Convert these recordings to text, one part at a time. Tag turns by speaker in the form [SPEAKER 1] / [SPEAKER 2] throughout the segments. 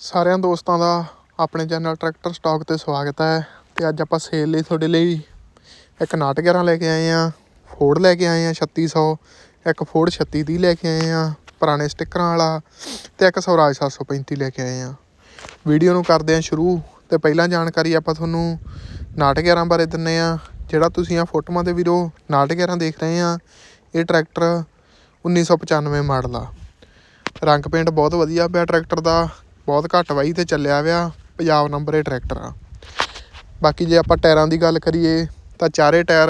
[SPEAKER 1] ਸਾਰਿਆਂ ਦੋਸਤਾਂ ਦਾ ਆਪਣੇ ਚੈਨਲ ਟਰੈਕਟਰ ਸਟਾਕ ਤੇ ਸਵਾਗਤ ਹੈ ਤੇ ਅੱਜ ਆਪਾਂ ਸੇਲ ਲਈ ਤੁਹਾਡੇ ਲਈ ਇੱਕ ਨਾਟ 11 ਲੈ ਕੇ ਆਏ ਆ ਫੋਰਡ ਲੈ ਕੇ ਆਏ ਆ 3600 ਇੱਕ ਫੋਰਡ 3630 ਲੈ ਕੇ ਆਏ ਆ ਪੁਰਾਣੇ ਸਟਿੱਕਰਾਂ ਵਾਲਾ ਤੇ ਇੱਕ ਸਵਰਾਜ 735 ਲੈ ਕੇ ਆਏ ਆ ਵੀਡੀਓ ਨੂੰ ਕਰਦੇ ਆ ਸ਼ੁਰੂ ਤੇ ਪਹਿਲਾਂ ਜਾਣਕਾਰੀ ਆਪਾਂ ਤੁਹਾਨੂੰ ਨਾਟ 11 ਬਾਰੇ ਦਿੰਨੇ ਆ ਜਿਹੜਾ ਤੁਸੀਂ ਆ ਫੋਟੋਆਂ ਦੇ ਵੀਰੋ ਨਾਟ 11 ਦੇਖ ਰਹੇ ਆ ਇਹ ਟਰੈਕਟਰ 1995 ਮਾਡਲ ਆ। ਰੰਗ ਪੇਂਟ ਬਹੁਤ ਵਧੀਆ ਪਿਆ ਟਰੈਕਟਰ ਦਾ ਬਹੁਤ ਘੱਟ ਵਾਈ ਤੇ ਚੱਲਿਆ ਵਿਆ ਪੰਜਾਬ ਨੰਬਰ ਇਹ ਟਰੈਕਟਰ ਆ। ਬਾਕੀ ਜੇ ਆਪਾਂ ਟਾਇਰਾਂ ਦੀ ਗੱਲ ਕਰੀਏ ਤਾਂ ਚਾਰੇ ਟਾਇਰ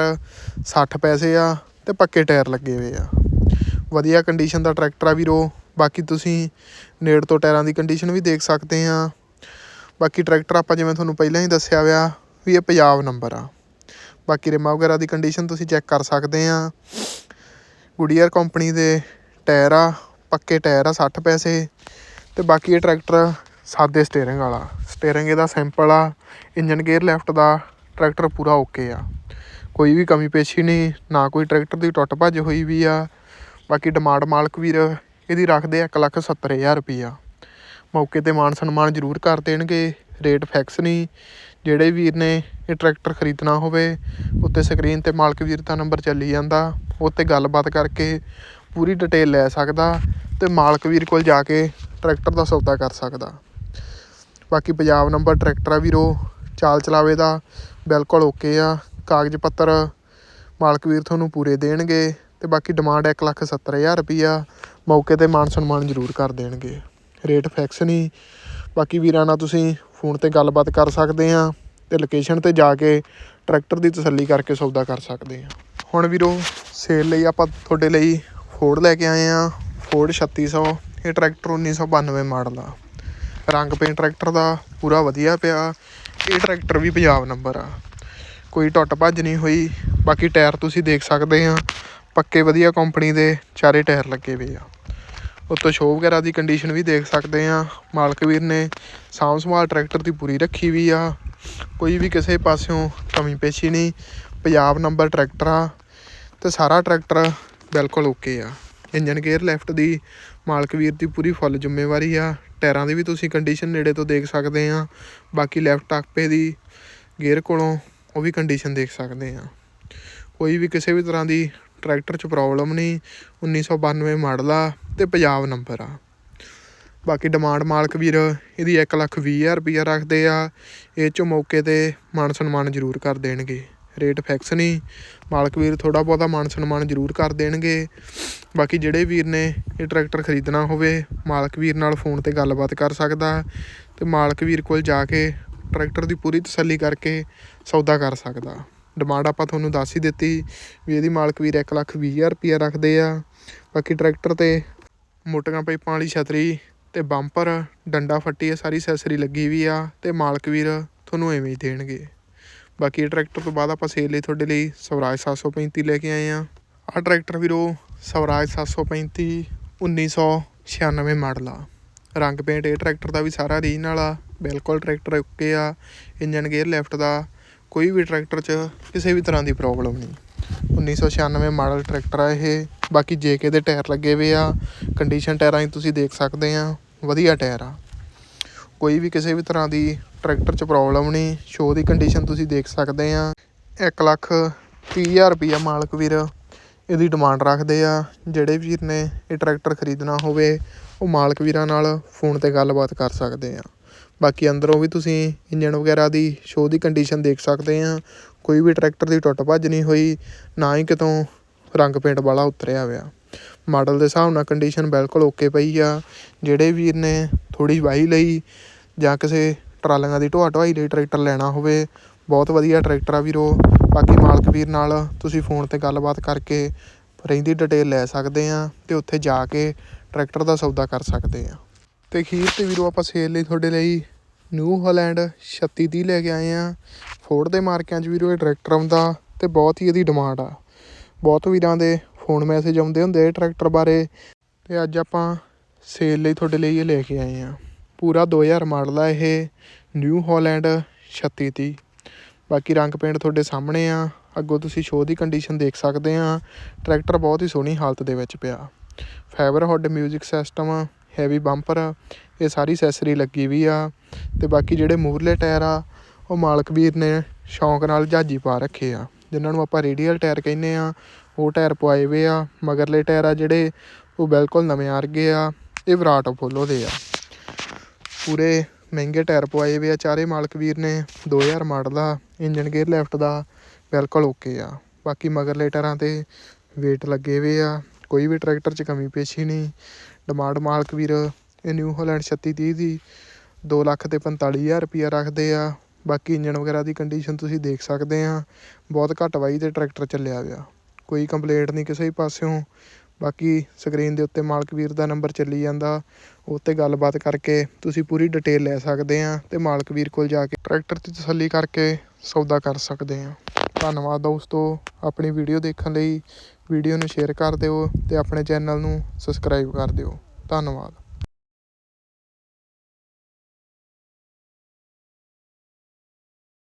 [SPEAKER 1] 60 ਪੈਸੇ ਆ ਤੇ ਪੱਕੇ ਟਾਇਰ ਲੱਗੇ ਹੋਏ ਆ। ਵਧੀਆ ਕੰਡੀਸ਼ਨ ਦਾ ਟਰੈਕਟਰ ਆ ਵੀਰੋ। ਬਾਕੀ ਤੁਸੀਂ ਨੇੜ ਤੋਂ ਟਾਇਰਾਂ ਦੀ ਕੰਡੀਸ਼ਨ ਵੀ ਦੇਖ ਸਕਦੇ ਆ। ਬਾਕੀ ਟਰੈਕਟਰ ਆਪਾਂ ਜਿਵੇਂ ਤੁਹਾਨੂੰ ਪਹਿਲਾਂ ਹੀ ਦੱਸਿਆ ਵਿਆ ਵੀ ਇਹ ਪੰਜਾਬ ਨੰਬਰ ਆ। ਬਾਕੀ ਰਿਮਾਂ ਵਗੈਰਾ ਦੀ ਕੰਡੀਸ਼ਨ ਤੁਸੀਂ ਚੈੱਕ ਕਰ ਸਕਦੇ ਆ। ਗੁਡੀਅਰ ਕੰਪਨੀ ਦੇ ਟਾਇਰ ਆ, ਪੱਕੇ ਟਾਇਰ ਆ 60 ਪੈਸੇ। ਤੇ ਬਾਕੀ ਇਹ ਟਰੈਕਟਰ ਸਾਦੇ ਸਟੀਅਰਿੰਗ ਵਾਲਾ। ਸਟੇਰਿੰਗ ਇਹਦਾ ਸਿੰਪਲ ਆ ਇੰਜਨ ਗੇਅਰ ਲੈਫਟ ਦਾ, ਟਰੈਕਟਰ ਪੂਰਾ ਓਕੇ ਆ। ਕੋਈ ਵੀ ਕਮੀ ਪੇਸ਼ੀ ਨਹੀਂ, ਨਾ ਕੋਈ ਟਰੈਕਟਰ ਦੀ ਟੁੱਟ ਭੱਜ ਹੋਈ ਵੀ ਆ। ਬਾਕੀ ਡਿਮਾਂਡ ਮਾਲਕ ਵੀਰ ਇਹਦੀ ਰੱਖਦੇ ਆ 170000 ਰੁਪਈਆ। ਮੌਕੇ ਤੇ ਮਾਨ ਸਨਮਾਨ ਜ਼ਰੂਰ ਕਰ ਦੇਣਗੇ ਰੇਟ ਫਿਕਸ ਨਹੀਂ। ਜਿਹੜੇ ਵੀਰ ਨੇ ਇਹ ਟਰੈਕਟਰ ਖਰੀਦਣਾ ਹੋਵੇ, ਉੱਤੇ ਸਕਰੀਨ ਤੇ ਮਾਲਕ ਵੀਰ ਦਾ ਨੰਬਰ ਚੱਲੀ ਜਾਂਦਾ, ਉੱਤੇ ਗੱਲਬਾਤ ਕਰਕੇ ਪੂਰੀ ਡਿਟੇਲ ਲੈ ਸਕਦਾ ਤੇ ਮਾਲਕ ਵੀਰ ਕੋਲ ਜਾ ਕੇ ਟਰੈਕਟਰ ਦਾ ਸੌਦਾ ਕਰ ਸਕਦਾ। ਬਾਕੀ ਪੰਜਾਬ ਨੰਬਰ ਟਰੈਕਟਰ ਆ ਵੀਰੋ, ਚਾਲ ਚਲਾਵੇ ਦਾ, ਬਿਲਕੁਲ ਓਕੇ ਆ। ਕਾਗਜ਼ ਪੱਤਰ ਮਾਲਕ ਵੀਰ ਤੁਹਾਨੂੰ ਪੂਰੇ ਦੇਣਗੇ ਤੇ ਬਾਕੀ ਡਿਮਾਂਡ 170000 ਰੁਪਈਆ ਮੌਕੇ ਤੇ ਮਾਨ ਸਨਮਾਨ ਜ਼ਰੂਰ ਕਰ ਦੇਣਗੇ। ਰੇਟ ਫਿਕਸ ਨਹੀਂ। ਬਾਕੀ ਵੀਰਾਂ ਨਾਲ ਤੁਸੀਂ ਫੋਨ ਤੇ ਗੱਲਬਾਤ ਕਰ ਸਕਦੇ ਆ ਤੇ ਲੋਕੇਸ਼ਨ ਤੇ ਜਾ ਕੇ ਟਰੈਕਟਰ ਦੀ ਤਸੱਲੀ ਕਰਕੇ ਸੌਦਾ ਕਰ ਸਕਦੇ ਆ। ਹੁਣ ਵੀਰੋ ਸੇਲ ਲਈ ਆਪਾਂ ਤੁਹਾਡੇ ਲਈ ਫੋਰਡ ਲੈ ਕੇ ਆਏ ਆ। ਫੋਰਡ 3600 ਇਹ ਟਰੈਕਟਰ 1992 ਮਾਡਲ ਆ। ਰੰਗ ਪੇਂਟ ਟਰੈਕਟਰ ਦਾ ਪੂਰਾ ਵਧੀਆ ਪਿਆ। ਇਹ ਟਰੈਕਟਰ ਵੀ ਪੰਜਾਬ ਨੰਬਰ ਆ। ਕੋਈ ਟੁੱਟ ਭੱਜ ਨਹੀਂ ਹੋਈ। ਬਾਕੀ ਟਾਇਰ ਤੁਸੀਂ ਦੇਖ ਸਕਦੇ ਆ। ਪੱਕੇ ਵਧੀਆ ਕੰਪਨੀ ਦੇ ਚਾਰੇ ਟਾਇਰ ਲੱਗੇ ਹੋਏ ਆ। ਉੱਤੋਂ ਸ਼ੋ ਵਗੈਰਾ ਦੀ ਕੰਡੀਸ਼ਨ ਵੀ ਦੇਖ ਸਕਦੇ ਆ। ਮਾਲਕ ਵੀਰ ਨੇ ਸਾਂਭ ਸੰਭਾਲ ਟਰੈਕਟਰ ਦੀ ਪੂਰੀ ਰੱਖੀ ਵੀ ਆ। ਕੋਈ ਵੀ ਕਿਸੇ ਪਾਸਿਓਂ ਕਮੀ ਪੇਸ਼ੀ ਨਹੀਂ। ਪੰਜਾਬ ਨੰਬਰ ਟਰੈਕਟਰ ਆ। ਤੇ ਸਾਰਾ ਟਰੈਕਟਰ ਬਿਲਕੁਲ ਓਕੇ ਆ। ਇੰਜਨ ਗੇਅਰ ਲੈਫਟ ਦੀ, ਮਾਲਕ ਵੀਰ ਦੀ ਪੂਰੀ ਫੁੱਲ ਜ਼ਿੰਮੇਵਾਰੀ ਆ। ਟਾਇਰਾਂ ਦੀ ਵੀ ਤੁਸੀਂ ਕੰਡੀਸ਼ਨ ਨੇੜੇ ਤੋਂ ਦੇਖ ਸਕਦੇ ਆ। ਬਾਕੀ ਲੈਫਟ ਟਾਪੇ ਦੀ ਗੇਅਰ ਕੋਲੋਂ ਉਹ ਵੀ ਕੰਡੀਸ਼ਨ ਦੇਖ ਸਕਦੇ ਆ। ਕੋਈ ਵੀ ਕਿਸੇ ਵੀ ਤਰ੍ਹਾਂ ਦੀ ਟਰੈਕਟਰ 'ਚ ਪ੍ਰੋਬਲਮ ਨਹੀਂ 1992 ਮਾਡਲ ਆ ਤੇ ਪੰਜਾਬ ਨੰਬਰ ਆ। ਬਾਕੀ ਡਿਮਾਂਡ ਮਾਲਕ ਵੀਰ ਇਹਦੀ 1 ਲੱਖ ਵੀਹ ਹਜ਼ਾਰ ਰੁਪਈਆ ਰੱਖਦੇ ਆ। ਇਹ 'ਚੋਂ ਮੌਕੇ ਤੇ ਮਾਨ ਸਨਮਾਨ ਜ਼ਰੂਰ ਕਰ ਦੇਣਗੇ। ਰੇਟ ਫਿਕਸ ਨਹੀਂ। ਮਾਲਕ ਵੀਰ ਥੋੜਾ ਬਹੁਤਾ ਮਾਨ ਸਨਮਾਨ ਜ਼ਰੂਰ ਕਰ ਦੇਣਗੇ। ਬਾਕੀ ਜਿਹੜੇ ਵੀਰ ਨੇ ਇਹ ਟਰੈਕਟਰ ਖਰੀਦਣਾ ਹੋਵੇ, ਮਾਲਕ ਵੀਰ ਨਾਲ ਫੋਨ ਤੇ ਗੱਲਬਾਤ ਕਰ ਸਕਦਾ ਤੇ ਮਾਲਕ ਵੀਰ ਕੋਲ ਜਾ ਕੇ ਟਰੈਕਟਰ ਦੀ ਪੂਰੀ ਤਸੱਲੀ ਕਰਕੇ ਸੌਦਾ ਕਰ ਸਕਦਾ। ਡਿਮਾਂਡ ਆਪਾਂ ਤੁਹਾਨੂੰ ਦੱਸ ਹੀ ਦਿੱਤੀ ਵੀ ਇਹਦੀ ਮਾਲਕ ਵੀਰ 1 ਲੱਖ ਵੀਹ ਹਜ਼ਾਰ ਰੁਪਈਆ ਰੱਖਦੇ ਆ। ਬਾਕੀ ਟਰੈਕਟਰ ਤੇ ਮੋਟੀਆਂ ਪਾਈਪਾਂ ਵਾਲੀ ਛਤਰੀ ਤੇ ਬੰਪਰ, ਡੰਡਾ ਫੱਟੀ ਇਹ ਸਾਰੀ ਅਸੈਸਰੀ ਲੱਗੀ ਵੀ ਆ ਤੇ ਮਾਲਕ ਵੀਰ ਤੁਹਾਨੂੰ ਐਵੇਂ ਹੀ ਦੇਣਗੇ। ਬਾਕੀ ਇਹ ਟਰੈਕਟਰ ਤੋਂ ਬਾਅਦ ਆਪਾਂ ਸੇਲ ਲਈ ਤੁਹਾਡੇ ਲਈ ਸਵਰਾਜ 735 ਲੈ ਕੇ ਆਏ ਆ ਆਹ ਟਰੈਕਟਰ ਵੀਰੋ, ਸਵਰਾਜ 735 1996 ਮਾਡਲ ਆ। ਰੰਗ ਪੇਂਟ ਇਹ ਟਰੈਕਟਰ ਦਾ ਵੀ ਸਾਰਾ ਰੀਜਨਲ ਆ, ਬਿਲਕੁਲ ਟਰੈਕਟਰ ਓਕੇ ਆ ਇੰਜਨ ਗੇਅਰ ਲੈਫਟ ਦਾ, ਕੋਈ ਵੀ ਟਰੈਕਟਰ 'ਚ ਕਿਸੇ ਵੀ ਤਰ੍ਹਾਂ ਦੀ ਪ੍ਰੋਬਲਮ ਨਹੀਂ। 1996 ਮਾਡਲ ਟਰੈਕਟਰ ਆ ਇਹ, ਬਾਕੀ ਜੇਕੇ ਦੇ ਟਾਇਰ ਲੱਗੇ ਹੋਏ ਆ ਕੰਡੀਸ਼ਨ ਟਾਇਰਾਂ 'ਚ ਤੁਸੀਂ ਦੇਖ ਸਕਦੇ ਆ, ਵਧੀਆ ਟਾਇਰ ਆ। ਕੋਈ ਵੀ ਕਿਸੇ ਵੀ ਤਰ੍ਹਾਂ ਦੀ ਟਰੈਕਟਰ 'ਚ ਪ੍ਰੋਬਲਮ ਨਹੀਂ ਸ਼ੋਅ ਦੀ ਕੰਡੀਸ਼ਨ ਤੁਸੀਂ ਦੇਖ ਸਕਦੇ ਆ। 1 ਲੱਖ ਤੀਹ ਹਜ਼ਾਰ ਰੁਪਈਆ ਮਾਲਕ ਵੀਰ ਇਹਦੀ ਡਿਮਾਂਡ ਰੱਖਦੇ ਆ। ਜਿਹੜੇ ਵੀਰ ਨੇ ਇਹ ਟਰੈਕਟਰ ਖਰੀਦਣਾ ਹੋਵੇ, ਉਹ ਮਾਲਕ ਵੀਰਾਂ ਨਾਲ ਫੋਨ ਤੇ ਗੱਲਬਾਤ ਕਰ ਸਕਦੇ ਆ। ਬਾਕੀ ਅੰਦਰੋਂ ਵੀ ਤੁਸੀਂ ਇੰਜਨ ਵਗੈਰਾ ਦੀ ਸ਼ੋਅ ਦੀ ਕੰਡੀਸ਼ਨ ਦੇਖ ਸਕਦੇ ਆ। ਕੋਈ ਵੀ ਟਰੈਕਟਰ ਦੀ ਟੁੱਟ ਭੱਜ ਨਹੀਂ ਹੋਈ, ਨਾ ਹੀ ਕਿਤੋਂ ਰੰਗ ਪੇਂਟ ਵਾਲਾ ਉਤਰਿਆ ਹੋਇਆ। ਮਾਡਲ ਦੇ ਹਿਸਾਬ ਨਾਲ ਕੰਡੀਸ਼ਨ ਬਿਲਕੁਲ ਓਕੇ ਪਈ ਆ। ਜਿਹੜੇ ਵੀਰ ਨੇ ਥੋੜ੍ਹੀ ਵਾਹੀ ਲਈ ਜਾਂ ਕਿਸੇ ਟਰਾਲੀਆਂ ਦੀ ਢੋਆ ਢੁਆਈ ਲਈ ਟਰੈਕਟਰ ਲੈਣਾ ਹੋਵੇ। ਬਹੁਤ ਵਧੀਆ ਟਰੈਕਟਰ ਆ ਵੀਰੋ। ਬਾਕੀ ਮਾਲਕ ਵੀਰ ਨਾਲ ਤੁਸੀਂ ਫੋਨ ਤੇ ਗੱਲਬਾਤ ਕਰਕੇ ਰਹਿੰਦੀ ਡਿਟੇਲ ਲੈ ਸਕਦੇ ਆ ਅਤੇ ਉੱਥੇ ਜਾ ਕੇ ਟਰੈਕਟਰ ਦਾ ਸੌਦਾ ਕਰ ਸਕਦੇ ਆ। ਅਤੇ ਅਖੀਰ ਤੇ ਵੀਰੋ ਆਪਾਂ ਸੇਲ ਲਈ ਤੁਹਾਡੇ ਲਈ ਨਿਊ ਹਾਲੈਂਡ 3630 ਲੈ ਕੇ ਆਏ ਆ। ਫੋਰਡ ਦੇ ਮਾਰਕਿਆਂ 'ਚ ਵੀਰੋ ਇਹ ਟਰੈਕਟਰ ਆਉਂਦਾ ਅਤੇ ਬਹੁਤ ਹੀ ਇਹਦੀ ਡਿਮਾਂਡ ਆ। ਬਹੁਤ ਵੀਰਾਂ ਦੇ ਫੋਨ ਮੈਸੇਜ ਆਉਂਦੇ ਹੁੰਦੇ ਇਹ ਟਰੈਕਟਰ ਬਾਰੇ। ਅਤੇ ਅੱਜ ਆਪਾਂ ਸੇਲ ਲਈ ਤੁਹਾਡੇ ਲਈ ਇਹ ਲੈ ਕੇ ਆਏ ਹਾਂ। ਪੂਰਾ ਦੋ ਹਜ਼ਾਰ ਮਾਡਲ ਆ ਇਹ ਨਿਊ ਹੋਲੈਂਡ ਛੱਤੀ 3630 ਬਾਕੀ ਰੰਗ ਪੇਂਟ ਤੁਹਾਡੇ ਸਾਹਮਣੇ ਆ। ਅੱਗੋਂ ਤੁਸੀਂ ਸ਼ੋਅ ਦੀ ਕੰਡੀਸ਼ਨ ਦੇਖ ਸਕਦੇ ਆ। ਟਰੈਕਟਰ ਬਹੁਤ ਹੀ ਸੋਹਣੀ ਹਾਲਤ ਦੇ ਵਿੱਚ ਪਿਆ। Fiber hood music system heavy bumper ਇਹ ਸਾਰੀ ਅਸੈਸਰੀ ਲੱਗੀ ਵੀ ਆ। ਤੇ ਬਾਕੀ ਜਿਹੜੇ ਮੂਹਰਲੇ ਟਾਇਰ ਆ, ਉਹ ਮਾਲਕ ਵੀਰ ਨੇ ਸ਼ੌਂਕ ਨਾਲ ਜਾਜੀ ਪਾ ਰੱਖੇ ਆ। ਜਿਨ੍ਹਾਂ ਨੂੰ ਆਪਾਂ ਰੇਡੀਅਲ ਟਾਇਰ ਕਹਿੰਦੇ ਆ, ਉਹ ਟਾਇਰ ਪਵਾਏ ਵੇ ਆ। ਮਗਰਲੇ ਟਾਇਰ ਆ ਜਿਹੜੇ, ਉਹ ਬਿਲਕੁਲ ਨਵੇਂ ਵਰਗੇ ਆ। ਇਹ ਵਿਰਾਟ ਅਪੋਲੋ ਦੇ ਆ। ਪੂਰੇ ਮਹਿੰਗੇ ਟਾਇਰ ਪਵਾਏ ਵੇ ਆ। ਚਾਰੇ ਮਾਲਕ ਵੀਰ ਨੇ 2000 ਮਾਡਲ ਆ ਇੰਜਨ ਗੇਅਰ ਲੈਫਟ ਦਾ ਬਿਲਕੁਲ ਓਕੇ ਆ। ਬਾਕੀ ਮਗਰਲੇ ਟਾਇਰਾਂ ਤੇ ਵੇਟ ਲੱਗੇ ਵੇ ਆ। ਕੋਈ ਵੀ ਟਰੈਕਟਰ 'ਚ ਕਮੀ ਪੇਸ਼ੀ ਨਹੀਂ। ਡਿਮਾਂਡ ਮਾਲਕ ਵੀਰ, ਇਹ ਨਿਊ ਹਾਲੈਂਡ 3630 ਦੀ 2 ਲੱਖ ਤੇ 45000 ਰੁਪਈਆ ਰੱਖਦੇ ਆ। ਬਾਕੀ ਇੰਜਨ ਵਗੈਰਾ ਦੀ ਕੰਡੀਸ਼ਨ ਤੁਸੀਂ ਦੇਖ ਸਕਦੇ ਆ। ਬਹੁਤ ਘੱਟ ਵਾਈ ਤੇ ਟਰੈਕਟਰ ਚੱਲਿਆ ਪਿਆ ਕੋਈ ਕੰਪਲੇਂਟ ਨਹੀਂ ਕਿਸੇ ਪਾਸਿਓਂ। ਬਾਕੀ ਸਕਰੀਨ ਦੇ ਉੱਤੇ ਮਾਲਕ ਵੀਰ ਦਾ ਨੰਬਰ ਚੱਲੀ ਜਾਂਦਾ, ਉਹ 'ਤੇ ਗੱਲਬਾਤ ਕਰਕੇ ਤੁਸੀਂ ਪੂਰੀ ਡਿਟੇਲ ਲੈ ਸਕਦੇ ਆ ਅਤੇ ਮਾਲਕ ਵੀਰ ਕੋਲ ਜਾ ਕੇ ਟਰੈਕਟਰ ਦੀ ਤਸੱਲੀ ਕਰਕੇ ਸੌਦਾ ਕਰ ਸਕਦੇ ਆ। ਧੰਨਵਾਦ ਦੋਸਤੋ, ਆਪਣੀ ਵੀਡੀਓ ਦੇਖਣ ਲਈ। ਵੀਡੀਓ ਨੂੰ ਸ਼ੇਅਰ ਕਰ ਦਿਓ ਅਤੇ ਆਪਣੇ ਚੈਨਲ ਨੂੰ ਸਬਸਕ੍ਰਾਈਬ ਕਰ ਦਿਓ। ਧੰਨਵਾਦ।